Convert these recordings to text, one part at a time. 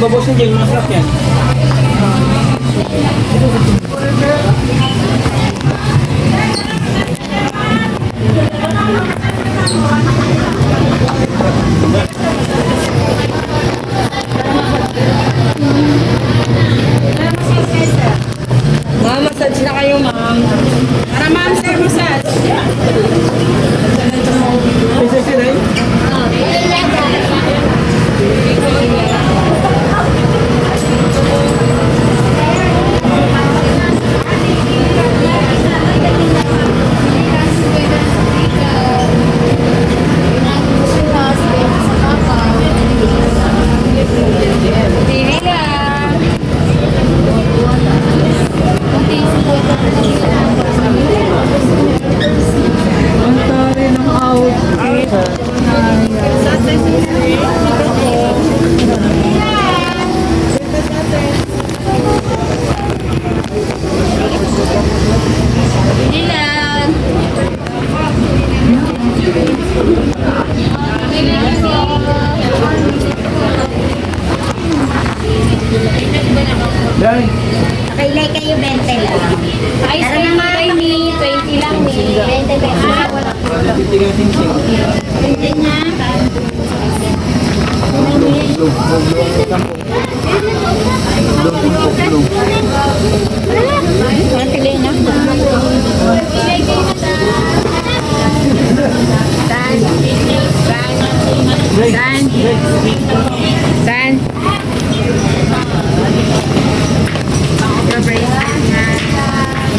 babos na dyan, masarap yan. Ma'am, Dahil, Kailay kayo 20 lang. Ay, sa buy me, 20 lang eh. 20 pesos. Wala po. titingin sing-sing. 20 na. Na. San? San? San?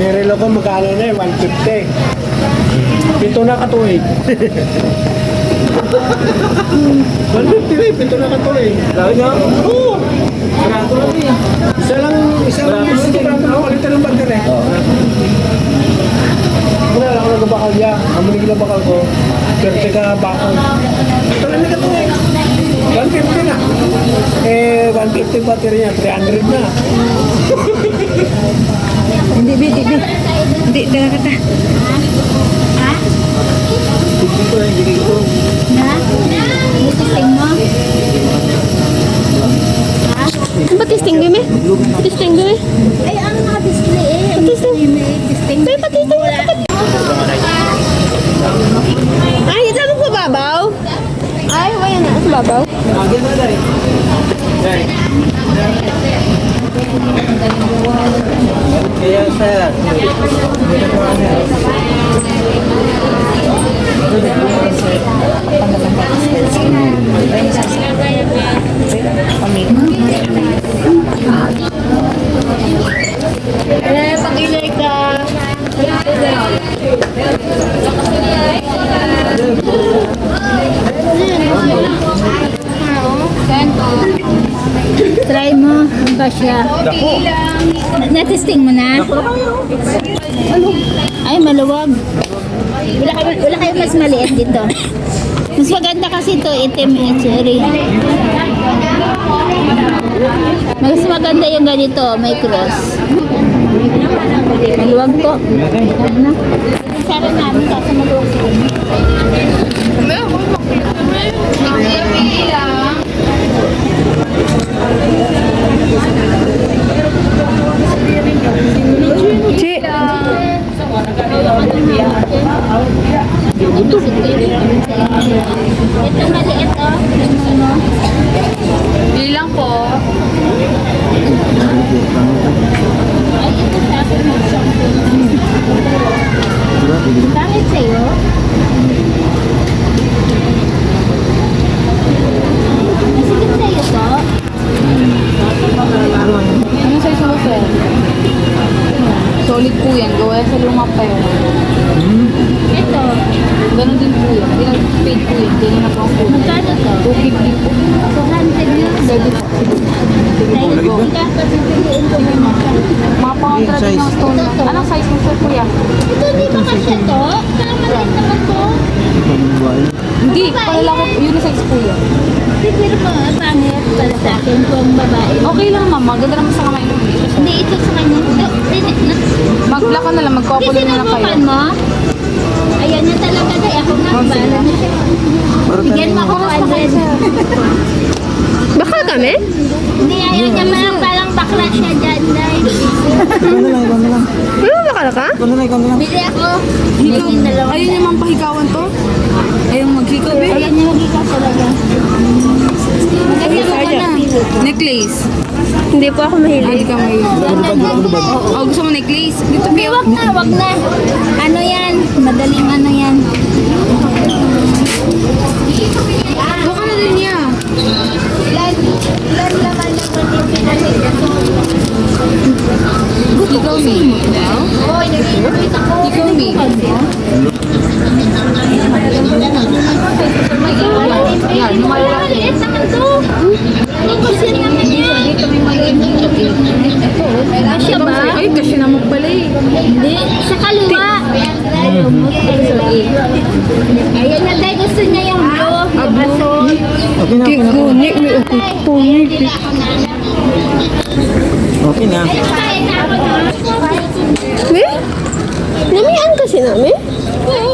Nirelo ko magkano na eh, 150. Pito na katuig. 150 na eh, pito na katuig. Lagi na. Oo! Barato lang eh. Isa lang, isa lang yung ko ako palitan ng bagay eh. Wala lang ako nagbakal niya. Ang manig na bakal ko. Pero teka bakal. Ito na katuig. 150 na. Eh, 150 battery niya, 300 na. Hindi, hindi, hindi. Hindi, dala ka ta. Virgin ko, hindi ko. Na? Isising mo? Ano ba testing mo eh? Testing mo eh? Ay, ano naka-display eh? Patisting. May distinct. Ay, patisting mo. Ay, ito mo sa babaw? Ay, wala na. Sa babaw? Kaya sir. Wala, pag-ilay ka. Try mo, ang ba siya? Na-testing mo na? Ay, maluwag. Wala kayo, wala kayo mas maliit dito. Mas maganda kasi ito, itim and cherry. Mas maganda yung ganito, may cross. Maluwag po. Ano? Sana namin kasi maluwag po. Chi! Ito maliit oh. Bili lang po. Ay, ito sa akin. Bakit sa'yo? Masikip sa'yo to? Ano? Solid po yan. Gawa sa lumang pa yun. Ito. Ganun din po paid po yun. Ko na Mga ng stone. Anong size mo sir kuya? Ito hindi ba kasi to? Parang maliit naman to. Hindi. Palalaki. Unisex yun. Pero pa, pangit para sa akin kung babae. Okay lang ma'am. Maganda naman sa kamay mo. Hindi, ito sa kanya. Hindi, na- lang. Hindi, Magkapulo na lang kayo. sinubukan mo? Ayan na talaga dahil ako nga, bahala na siya. Bigyan mo ako 100. Bakal kami? Hindi, ayaw niya parang, parang bakla siya dyan dahil. Ikaw na lang, ikaw na lang. Ano bakal ka? Ikaw na lang, ikaw na lang. Bili ako. Bili dalawa. Ayun yung mga pahigawan to? Ayun maghikaw eh. Ayan yung magikas talaga. Ka na. Necklace. Hindi po ako mahilig. Hindi ka may... Oh, gusto mo necklace? Dito Hindi, wag na, wag na. Ano yan? Madaling ano yan. Buka na din niya. Ilan, laman naman Ikaw me. Oo, nag-iinit ako. Ikaw me. Yan, maliit naman to. Ano kasi naman yan? Dito may maliit Kasya ba? Ay, kasi naman pala eh. Hindi. Sa kaliwa. Ayan na, dahil gusto niya yung blue. Yung asul. Okay na, okay na. Kunik, may nana. Okay na. Me? Namihan kasi namin. Oo.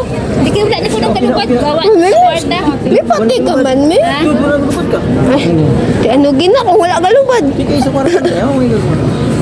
Na ko ng kalupad. Gawa kwarta. Me, pati ka man, me. Ka. Ay, ano gina kung wala galubad. Hindi kayo sa kwarto. Ayaw, may gagawin.